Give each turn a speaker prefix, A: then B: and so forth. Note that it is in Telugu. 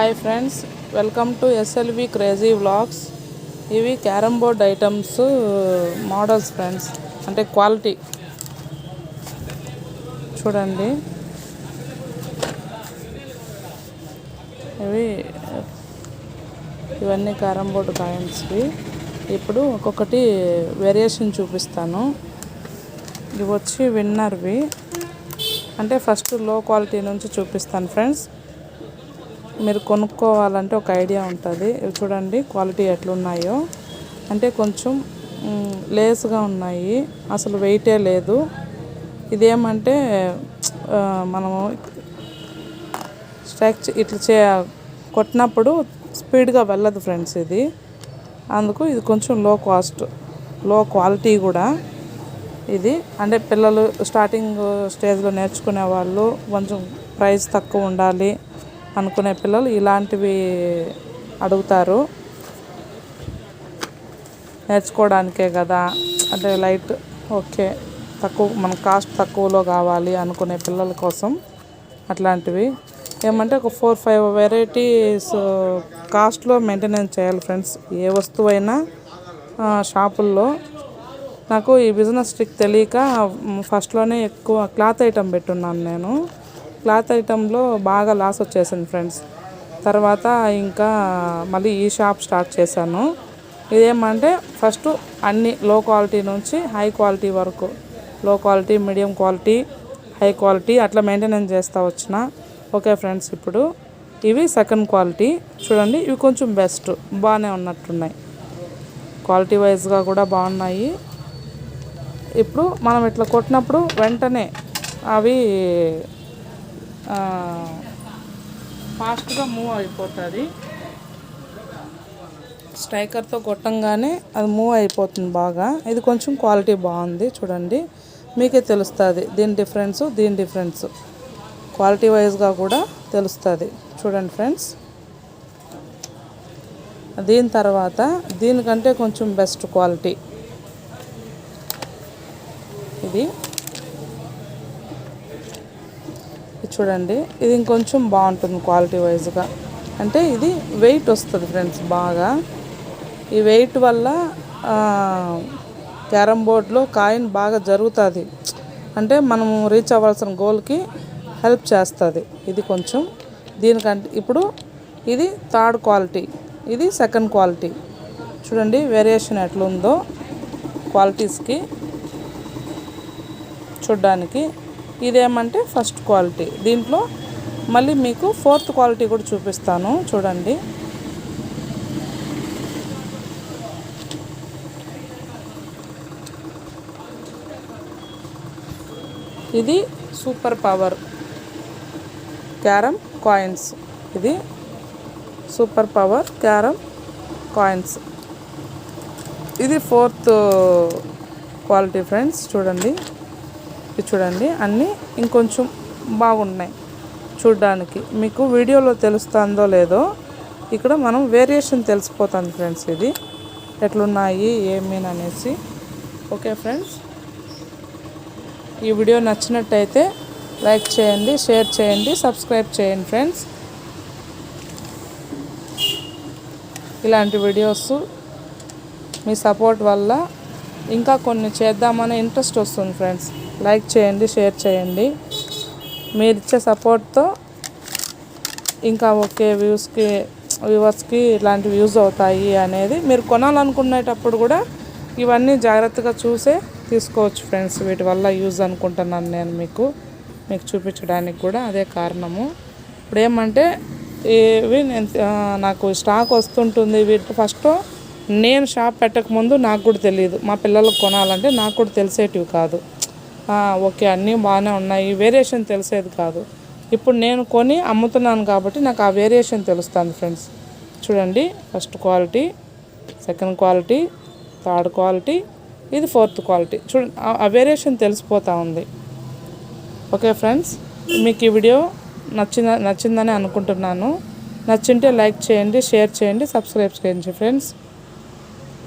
A: Hi friends welcome to SLV crazy vlogs ఇవి carrom board items models friends అంటే క్వాలిటీ. చూడండి. ఇవి ఇవన్నీ క్యారమ్ బోర్డు కాయిన్స్వి ఇప్పుడు ఒక్కొక్కటి వేరియేషన్ చూపిస్తాను. ఇవి వచ్చి విన్నర్వి అంటే ఫస్ట్లో క్వాలిటీ నుంచి చూపిస్తాను ఫ్రెండ్స్ మీరు కొనుక్కోవాలంటే ఒక ఐడియా ఉంటుంది. చూడండి క్వాలిటీ ఎట్లున్నాయో. అంటే కొంచెం లేస్గా ఉన్నాయి. అసలు వెయిటే లేదు. ఇదేమంటే మనము స్ట్రైక్ ఇట్లా చే కొట్టినప్పుడు స్పీడ్గా వెళ్ళదు ఫ్రెండ్స్ ఇది. అందుకు ఇది కొంచెం లో కాస్ట్లో క్వాలిటీ కూడా ఇది. అంటే పిల్లలు స్టార్టింగ్ స్టేజ్లో నేర్చుకునే వాళ్ళు కొంచెం ప్రైస్ తక్కువ ఉండాలి. అనుకునే పిల్లలు ఇలాంటివి అడుగుతారు. నేర్చుకోవడానికే కదా. అంటే లైట్ ఓకే తక్కువ మన కాస్ట్ తక్కువలో కావాలి అనుకునే పిల్లల కోసం అట్లాంటివి. ఏమంటే ఒక ఫోర్ ఫైవ్ వెరైటీస్ కాస్ట్లో మెయింటెనెన్స్ చేయాలి ఫ్రెండ్స్. ఏ వస్తువైనా షాపుల్లో. నాకు ఈ బిజినెస్ ట్రిక్ తెలియక ఫస్ట్లోనే ఎక్కువ క్లాత్ ఐటమ్ పెట్టున్నాను నేను. క్లాత్ ఐటెంలో బాగా లాస్ వచ్చేసింది ఫ్రెండ్స్ తర్వాత ఇంకా మళ్ళీ ఈ షాప్ స్టార్ట్ చేశాను. ఇదేమంటే ఫస్ట్ అన్ని లో క్వాలిటీ నుంచి హై క్వాలిటీ వరకు. Low quality medium quality high quality అట్లా మెయింటెనెన్స్ చేస్తూ వచ్చిన. ఓకే ఫ్రెండ్స్ ఇప్పుడు ఇవి సెకండ్ క్వాలిటీ చూడండి ఇవి కొంచెం బెస్ట్ బాగానే ఉన్నట్టున్నాయి. క్వాలిటీ వైజ్గా కూడా బాగున్నాయి. ఇప్పుడు మనం ఇట్లా కొట్టినప్పుడు వెంటనే అవి ఫాస్ట్గా మూవ్ అయిపోతుంది. స్ట్రైకర్తో కొట్టంగానే అది మూవ్ అయిపోతుంది బాగా. ఇది కొంచెం క్వాలిటీ బాగుంది చూడండి. మీకే తెలుస్తుంది దీని డిఫరెన్స్ దీని డిఫరెన్స్. క్వాలిటీ వైజ్గా కూడా తెలుస్తుంది. చూడండి ఫ్రెండ్స్. దీని తర్వాత దీనికంటే కొంచెం బెస్ట్ క్వాలిటీ. ఇది ఇది చూడండి ఇది ఇంకొంచెం బాగుంటుంది క్వాలిటీ వైజ్గా అంటే ఇది వెయిట్ వస్తుంది ఫ్రెండ్స్ బాగా. ఈ వెయిట్ వల్ల క్యారమ్ బోర్డ్లో కాయిన్ బాగా జరుగుతుంది. అంటే మనము రీచ్ అవ్వాల్సిన గోల్కి హెల్ప్ చేస్తుంది. ఇది కొంచెం దీనికంటే ఇప్పుడు ఇది థర్డ్ క్వాలిటీ ఇది సెకండ్ క్వాలిటీ చూడండి వేరియేషన్ ఎట్లుందో క్వాలిటీస్కి చూడ్డానికి. ఇదేమంటే ఫస్ట్ క్వాలిటీ దీంట్లో మళ్ళీ మీకు ఫోర్త్ క్వాలిటీ కూడా చూపిస్తాను. చూడండి. ఇది సూపర్ పవర్ క్యారమ్ కాయిన్స్ ఇది సూపర్ పవర్ క్యారమ్ కాయిన్స్ ఇది ఫోర్త్ క్వాలిటీ ఫ్రెండ్స్ చూడండి. చూడండి. అన్నీ ఇంకొంచెం బాగున్నాయి చూడ్డానికి. మీకు వీడియోలో తెలుస్తుందో లేదో ఇక్కడ మనం వేరియేషన్ తెలిసిపోతుంది ఫ్రెండ్స్ ఇది. ఎట్లున్నాయి ఏమేని అనేసి. Okay friends? ఈ వీడియో నచ్చినట్టయితే లైక్ చేయండి షేర్ చేయండి సబ్స్క్రైబ్ చేయండి ఫ్రెండ్స్. ఇలాంటి వీడియోస్ మీ సపోర్ట్ వల్ల ఇంకా కొన్ని చేద్దామనే ఇంట్రెస్ట్ వస్తుంది ఫ్రెండ్స్. లైక్ చేయండి షేర్ చేయండి. మీరు ఇచ్చే సపోర్ట్తో ఇంకా ఓకే వ్యూస్కి వ్యూవర్స్కి ఇలాంటివి యూజ్ అవుతాయి అనేది మీరు కొనాలనుకునేటప్పుడు కూడా ఇవన్నీ జాగ్రత్తగా చూసే తీసుకోవచ్చు ఫ్రెండ్స్. వీటి వల్ల యూజ్ అనుకుంటున్నాను నేను మీకు. మీకు చూపించడానికి కూడా అదే కారణము. ఇప్పుడు ఏమంటే ఇవి నేను నాకు స్టాక్ వస్తుంటుంది. వీటి ఫస్ట్ నేను షాప్ పెట్టకముందు నాకు కూడా తెలియదు మా పిల్లలకు కొనాలంటే నాకు కూడా తెలిసేటివి కాదు. ఓకే అన్నీ బాగానే ఉన్నాయి. వేరియేషన్ తెలిసేది కాదు. ఇప్పుడు నేను కొని అమ్ముతున్నాను కాబట్టి నాకు ఆ వేరియేషన్ తెలుస్తుంది ఫ్రెండ్స్. చూడండి first quality second quality third quality ఇది ఫోర్త్ క్వాలిటీ. చూడండి ఆ- ఆ వేరియేషన్ తెలిసిపోతూ ఉంది. ఓకే ఫ్రెండ్స్ మీకు ఈ వీడియో నచ్చిన నచ్చిందని అనుకుంటున్నాను. నచ్చింటే లైక్ చేయండి షేర్ చేయండి సబ్స్క్రైబ్ చేయండి ఫ్రెండ్స్.